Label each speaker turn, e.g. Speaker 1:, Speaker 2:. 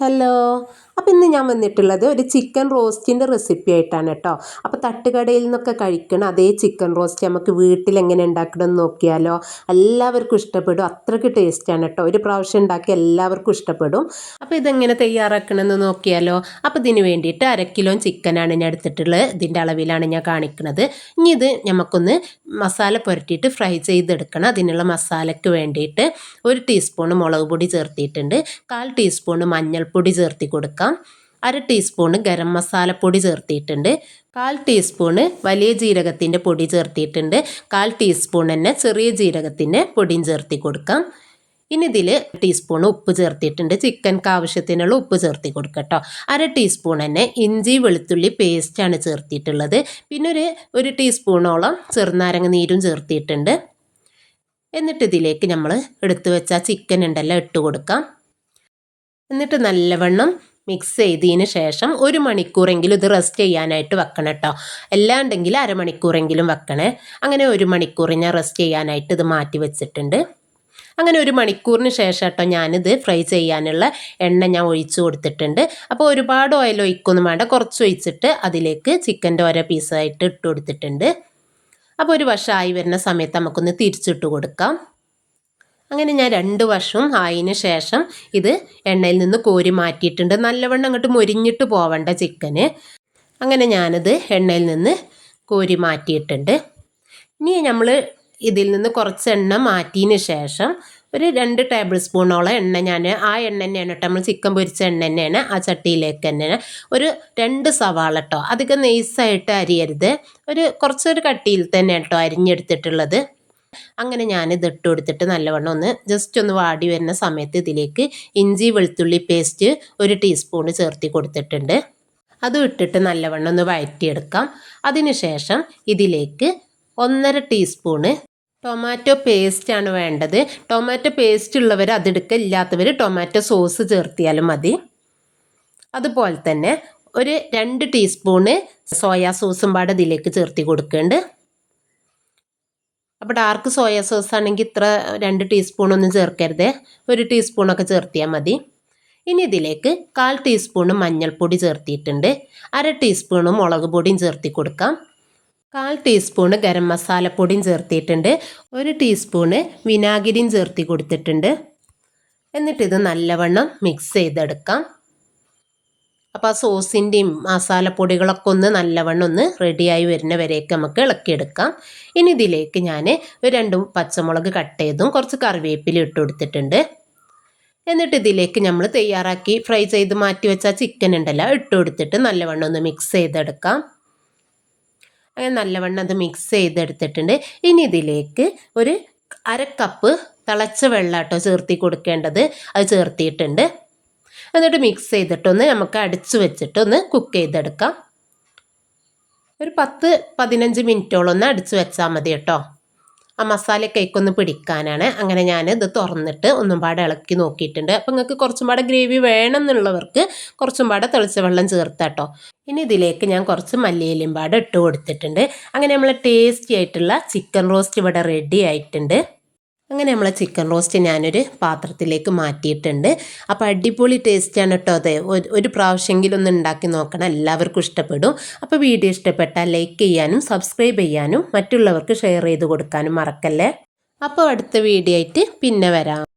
Speaker 1: Hello. അപ്പോൾ ഇന്ന് ഞാൻ വന്നിട്ടുള്ളത് ഒരു ചിക്കൻ റോസ്റ്റിന്റെ റെസിപ്പി ആയിട്ടാണ് കേട്ടോ അപ്പോൾ തട്ടുകടയിൽ നിന്നൊക്കെ കഴിക്കണം അതേ ചിക്കൻ റോസ്റ്റ് നമുക്ക് വീട്ടിൽ എങ്ങനെ ഉണ്ടാക്കണം നോക്കിയാലോ എല്ലാവർക്കും ഇഷ്ടപ്പെടും. അത്രയ്ക്ക് ടേസ്റ്റാണ് കേട്ടോ ഒരു പ്രാവശ്യം ഉണ്ടാക്കി എല്ലാവർക്കും ഇഷ്ടപ്പെടും. അപ്പോൾ ഇതെങ്ങനെ തയ്യാറാക്കണമെന്ന് നോക്കിയാലോ. അപ്പോൾ ഇതിന് വേണ്ടിയിട്ട് അര കിലോ ചിക്കനാണ് ഞാൻ എടുത്തിട്ടുള്ളത്. ഇതിന്റെ അളവിലാണ് ഞാൻ കാണിക്കുന്നത് ഇനി ഇത് നമുക്കൊന്ന് മസാല പുരട്ടിയിട്ട് ഫ്രൈ ചെയ്തെടുക്കണം. അതിനുള്ള മസാലയ്ക്ക് വേണ്ടിയിട്ട് ഒരു ടീസ്പൂൺ മുളക് പൊടി ചേർത്തിയിട്ടുണ്ട്. കാൽ ടീസ്പൂൺ മഞ്ഞൾപ്പൊടി ചേർത്തി കൊടുക്കാം. അര ടീസ്പൂണ് ഗരം മസാലപ്പൊടി ചേർത്തിയിട്ടുണ്ട്. കാൽ ടീസ്പൂണ് വലിയ ജീരകത്തിന്റെ പൊടി ചേർത്തിയിട്ടുണ്ട്. കാൽ ടീസ്പൂൺ തന്നെ ചെറിയ ജീരകത്തിന്റെ പൊടിയും ചേർത്തി കൊടുക്കാം. ഇനി ഇതിൽ ടീസ്പൂൺ ഉപ്പ് ചേർത്തിയിട്ടുണ്ട്. ചിക്കൻക്ക് ആവശ്യത്തിനുള്ള ഉപ്പ് ചേർത്തി കൊടുക്കട്ടോ അര ടീസ്പൂൺ തന്നെ ഇഞ്ചി വെളുത്തുള്ളി പേസ്റ്റാണ് ചേർത്തിയിട്ടുള്ളത്. പിന്നെ ഒരു ഒരു ടീസ്പൂണോളം ചെറുനാരങ്ങ നീരും ചേർത്തിയിട്ടുണ്ട്. എന്നിട്ട് ഇതിലേക്ക് നമ്മൾ എടുത്തു വെച്ച ചിക്കൻ ഉണ്ടല്ലോ ഇട്ട് കൊടുക്കാം. എന്നിട്ട് നല്ലവണ്ണം മിക്സ് ചെയ്തതിന് ശേഷം ഒരു മണിക്കൂറെങ്കിലും ഇത് റെസ്റ്റ് ചെയ്യാനായിട്ട് വെക്കണം കേട്ടോ അല്ലാണ്ടെങ്കിൽ അരമണിക്കൂറെങ്കിലും വെക്കണേ. അങ്ങനെ ഒരു മണിക്കൂർ ഞാൻ റെസ്റ്റ് ചെയ്യാനായിട്ട് ഇത് മാറ്റി വെച്ചിട്ടുണ്ട്. അങ്ങനെ ഒരു മണിക്കൂറിന് ശേഷം കേട്ടോ ഞാനിത് ഫ്രൈ ചെയ്യാനുള്ള എണ്ണ ഞാൻ ഒഴിച്ച് കൊടുത്തിട്ടുണ്ട്. അപ്പോൾ ഒരുപാട് ഓയിൽ ഒഴിക്കൊന്നും വേണ്ട. കുറച്ച് ഒഴിച്ചിട്ട് അതിലേക്ക് ചിക്കന്റെ ഓരോ പീസായിട്ട് ഇട്ട് കൊടുത്തിട്ടുണ്ട്. അപ്പോൾ ഒരു വശമായി വരുന്ന സമയത്ത് നമുക്കൊന്ന് തിരിച്ചിട്ട് കൊടുക്കാം. അങ്ങനെ ഞാൻ രണ്ട് വർഷം ആയതിനു ശേഷം ഇത് എണ്ണയിൽ നിന്ന് കോരി മാറ്റിയിട്ടുണ്ട്. നല്ലവണ്ണം അങ്ങോട്ട് മൊരിഞ്ഞിട്ട് പോവേണ്ട ചിക്കന്. അങ്ങനെ ഞാനത് എണ്ണയിൽ നിന്ന് കോരി മാറ്റിയിട്ടുണ്ട്. ഇനി നമ്മൾ ഇതിൽ നിന്ന് കുറച്ച് എണ്ണ മാറ്റിയതിന് ശേഷം ഒരു രണ്ട് ടേബിൾ സ്പൂണോളം എണ്ണ ഞാൻ ആ എണ്ണ തന്നെയാണ് കേട്ടോ നമ്മൾ ചിക്കൻ പൊരിച്ച എണ്ണ തന്നെയാണ് ആ ചട്ടിയിലേക്ക് തന്നെയാണ്. ഒരു രണ്ട് സവാള കേട്ടോ. അധികം നെയ്സായിട്ട് അരിയരുത്. ഒരു കുറച്ചൊരു കട്ടിയിൽ തന്നെ കേട്ടോ അരിഞ്ഞെടുത്തിട്ടുള്ളത്. അങ്ങനെ ഞാൻ ഇത് ഇട്ട് കൊടുത്തിട്ട് നല്ലവണ്ണം ഒന്ന് ജസ്റ്റ് ഒന്ന് വാടി വരുന്ന സമയത്ത് ഇതിലേക്ക് ഇഞ്ചി വെളുത്തുള്ളി പേസ്റ്റ് ഒരു ടീസ്പൂൺ ചേർത്തി കൊടുത്തിട്ടുണ്ട്. അതും ഇട്ടിട്ട് നല്ലവണ്ണം ഒന്ന് വഴറ്റിയെടുക്കാം അതിനുശേഷം ഇതിലേക്ക് ഒന്നര ടീസ്പൂണ് ടൊമാറ്റോ പേസ്റ്റ് ആണ് വേണ്ടത്. ടൊമാറ്റോ പേസ്റ്റ് ഉള്ളവർ അതെടുക്കുക ഇല്ലാത്തവർ ടൊമാറ്റോ സോസ് ചേർത്തിയാലും മതി. അതുപോലെ തന്നെ ഒരു രണ്ട് ടീസ്പൂണ് സോയാ സോസും പാടെ ഇതിലേക്ക് ചേർത്തി കൊടുക്കുന്നുണ്ട് അപ്പോൾ ഡാർക്ക് സോയ സോസ് ആണെങ്കിൽ ഇത്ര രണ്ട് ടീസ്പൂണൊന്നും ചേർക്കരുത്. ഒരു ടീസ്പൂണൊക്കെ ചേർത്തിയാൽ മതി. ഇനി ഇതിലേക്ക് കാൽ ടീസ്പൂണ് മഞ്ഞൾപ്പൊടി ചേർത്തിയിട്ടുണ്ട്. അര ടീസ്പൂണ് മുളക് പൊടിയും ചേർത്തി കൊടുക്കാം. കാൽ ടീസ്പൂണ് ഗരം മസാലപ്പൊടിയും ചേർത്തിയിട്ടുണ്ട്. ഒരു ടീസ്പൂണ് വിനാഗിരിയും ചേർത്തി കൊടുത്തിട്ടുണ്ട്. എന്നിട്ടിത് നല്ലവണ്ണം മിക്സ് ചെയ്തെടുക്കാം. അപ്പോൾ ആ സോസിന്റെയും മസാലപ്പൊടികളൊക്കെ ഒന്ന് നല്ലവണ്ണം ഒന്ന് റെഡിയായി വരുന്ന വരെയൊക്കെ നമുക്ക് ഇളക്കിയെടുക്കാം. ഇനി ഇതിലേക്ക് ഞാൻ ഒരു രണ്ട് പച്ചമുളക് കട്ട് ചെയ്തും കുറച്ച് കറിവേപ്പില ഇട്ട് കൊടുത്തിട്ടുണ്ട്. എന്നിട്ട് ഇതിലേക്ക് നമ്മൾ തയ്യാറാക്കി ഫ്രൈ ചെയ്ത് മാറ്റി വെച്ച ചിക്കൻ ഉണ്ടല്ലോ ഇട്ട് കൊടുത്തിട്ട് നല്ലവണ്ണം ഒന്ന് മിക്സ് ചെയ്തെടുക്കാം. അങ്ങനെ നല്ലവണ്ണം അത് മിക്സ് ചെയ്തെടുത്തിട്ടുണ്ട്. ഇനി ഇതിലേക്ക് ഒരു അര കപ്പ് തിളച്ച വെള്ളം കേട്ടോ ചേർത്തി കൊടുക്കേണ്ടത്. അത് ചേർത്തിയിട്ടുണ്ട്. എന്നിട്ട് മിക്സ് ചെയ്തിട്ടൊന്ന് നമുക്ക് അടിച്ച് വെച്ചിട്ട് ഒന്ന് കുക്ക് ചെയ്തെടുക്കാം. ഒരു പത്ത് പതിനഞ്ച് മിനിറ്റോളം ഒന്ന് അടിച്ചു വെച്ചാൽ മതി കേട്ടോ. ആ മസാല കേക്കൊന്ന് പിടിക്കാനാണ്. അങ്ങനെ ഞാൻ ഇത് തുറന്നിട്ട് ഒന്നും പാടെ ഇളക്കി നോക്കിയിട്ടുണ്ട്. അപ്പം നിങ്ങൾക്ക് കുറച്ചും പാടെ ഗ്രേവി വേണം എന്നുള്ളവർക്ക് കുറച്ചും പാടെ തെളിച്ച വെള്ളം ചേർത്താട്ടോ ഇനി ഇതിലേക്ക് ഞാൻ കുറച്ച് മല്ലിയിലും പാടെ ഇട്ട് കൊടുത്തിട്ടുണ്ട്. അങ്ങനെ നമ്മൾ ടേസ്റ്റി ആയിട്ടുള്ള ചിക്കൻ റോസ്റ്റ് ഇവിടെ റെഡി ആയിട്ടുണ്ട്. അങ്ങനെ നമ്മളെ ചിക്കൻ റോസ്റ്റ് ഞാനൊരു പാത്രത്തിലേക്ക് മാറ്റിയിട്ടുണ്ട്. അപ്പോൾ അടിപൊളി ടേസ്റ്റാണ് കേട്ടോ അത്. ഒരു പ്രാവശ്യമെങ്കിലും ഒന്ന് ഉണ്ടാക്കി നോക്കണം. എല്ലാവർക്കും ഇഷ്ടപ്പെടും. അപ്പോൾ വീഡിയോ ഇഷ്ടപ്പെട്ടാൽ ലൈക്ക് ചെയ്യാനും സബ്സ്ക്രൈബ് ചെയ്യാനും മറ്റുള്ളവർക്ക് ഷെയർ ചെയ്ത് കൊടുക്കാനും മറക്കല്ലേ? അപ്പോൾ അടുത്ത വീഡിയോ ആയിട്ട് പിന്നെ വരാം.